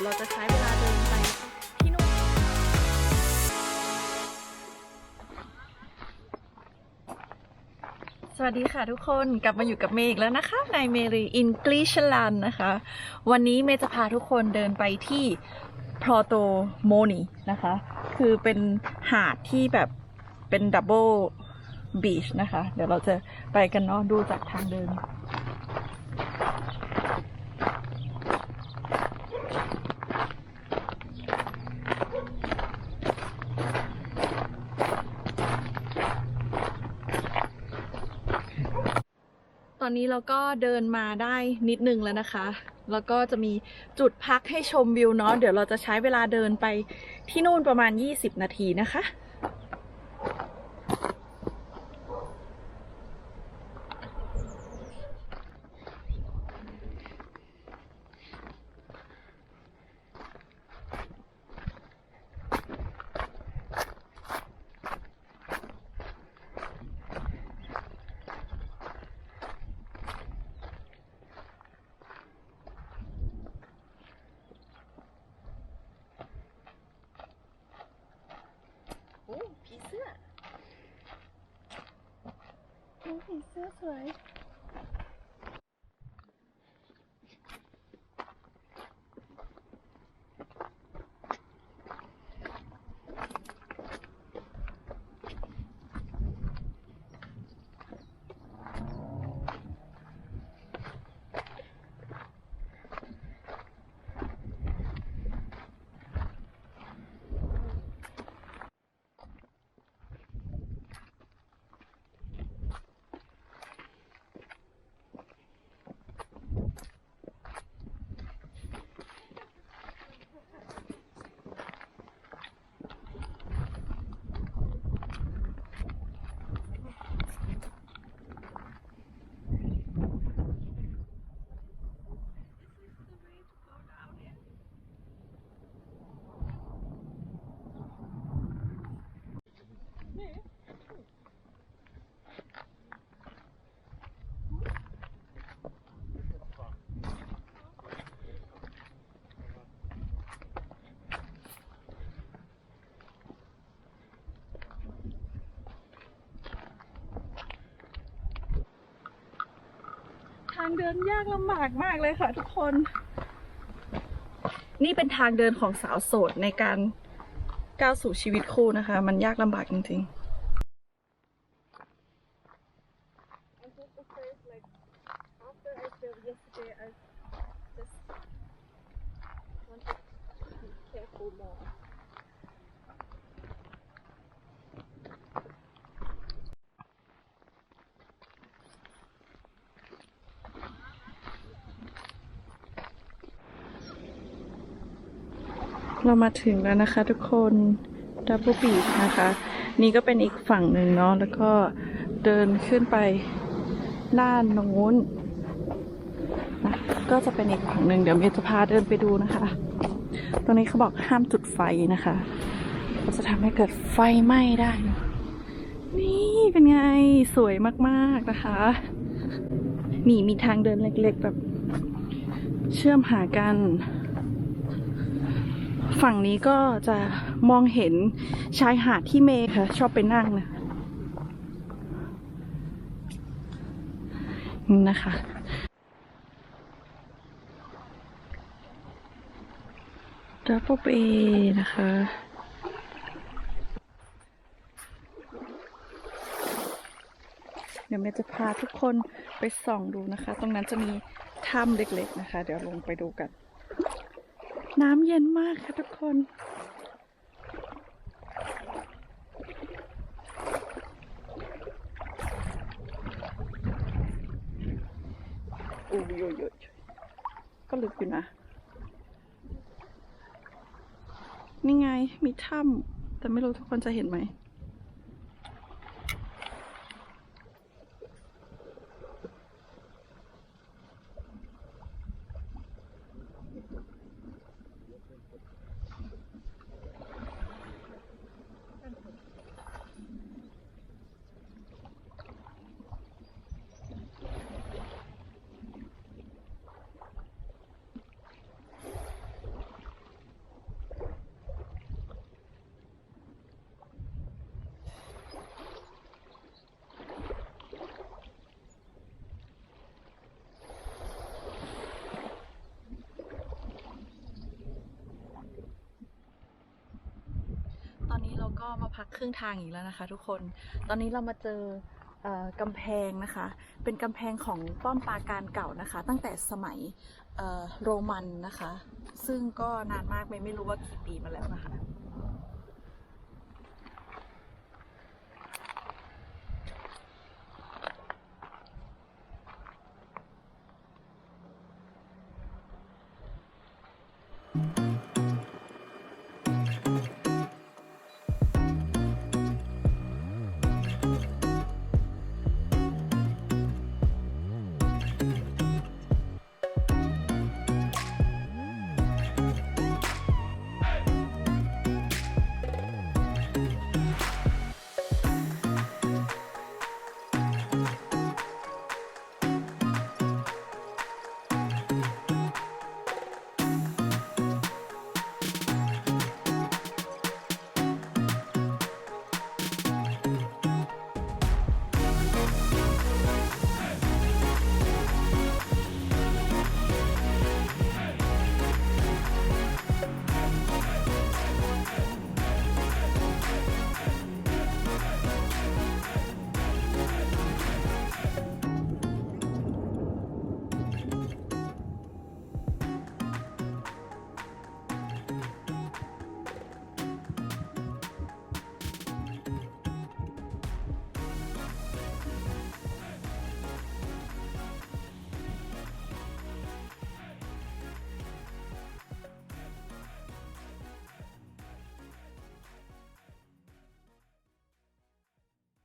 ยวเราจะใช้เวลาเดินไปที่นู่นสวัสดีค่ะทุกคนกลับมาอยู่กับเมย์อีกแล้วนะคะ ในเมรีอินกลิชลันนะคะ วันนี้เมย์จะพาทุกคนเดินไปที่พลอโตโมนีนะคะ คือเป็นหาดที่แบบเป็นดับเบิลบีชนะคะ เดี๋ยวเราจะไปกันเนาะดูจากทางเดิน อนนี้เราก็เดินมาได้นิดนึงแล้วนะคะ แล้วก็จะมีจุดพักให้ชมวิวเนาะเดี๋ยวเราจะใช้เวลาเดินไปที่นู่นประมาณ 20 นาทีนะคะ โอ้ผีเสื้อโอ้ผีางเดินยากลำบากมากเลยค่ะทุกคน นี่เป็นทางเดินของสาวโสดในการก้าวสู่ชีวิตคู่นะคะ มันยากลำบากจริง ๆ เรามาถึงแล้วนะคะทุกคนดับเบิลบีชนะคะ นี่ก็เป็นอีกฝั่งหนึ่งเนาะแล้วก็เดินขึ้นไปด้านโน้นนะก็จะเป็นอีกฝั่งหนึ่งเดี๋ยวเมย์จะพาเดินไปดูนะคะ ตรงนี้เขาบอกห้ามจุดไฟนะคะก็จะทำให้เกิดไฟไหม้ได้เนอะนี่เป็นไงสวยมากๆนะคะ นี่มีทางเดินเล็กๆแบบเชื่อมหากัน ฝั่งนี้ก็จะมองเห็นชายหาดที่เมย์ค่ะ ชอบไปนั่งนะนะคะ ดับเบิลเบนะคะ เดี๋ยวเมย์จะพาทุกคนไปส่องดูนะคะ ตรงนั้นจะมีถ้ำเล็กๆนะคะ เดี๋ยวลงไปดูกัน น้ำเย็นมากค่ะทุกคนอู้ยยยก็ลึกอยู่นะ นี่ไงมีถ้ำแต่ไม่รู้ทุกคนจะเห็นไหม ก็มาพักครึ่งทางอีกแล้วนะคะ ทุกคน ตอนนี้เรามาเจอกำแพงนะคะ เป็นกำแพงของป้อมปราการเก่านะคะ ตั้งแต่สมัยโรมันนะคะ ซึ่งก็นานมากไม่ไม่รู้ว่ากี่ปีมาแล้วนะคะ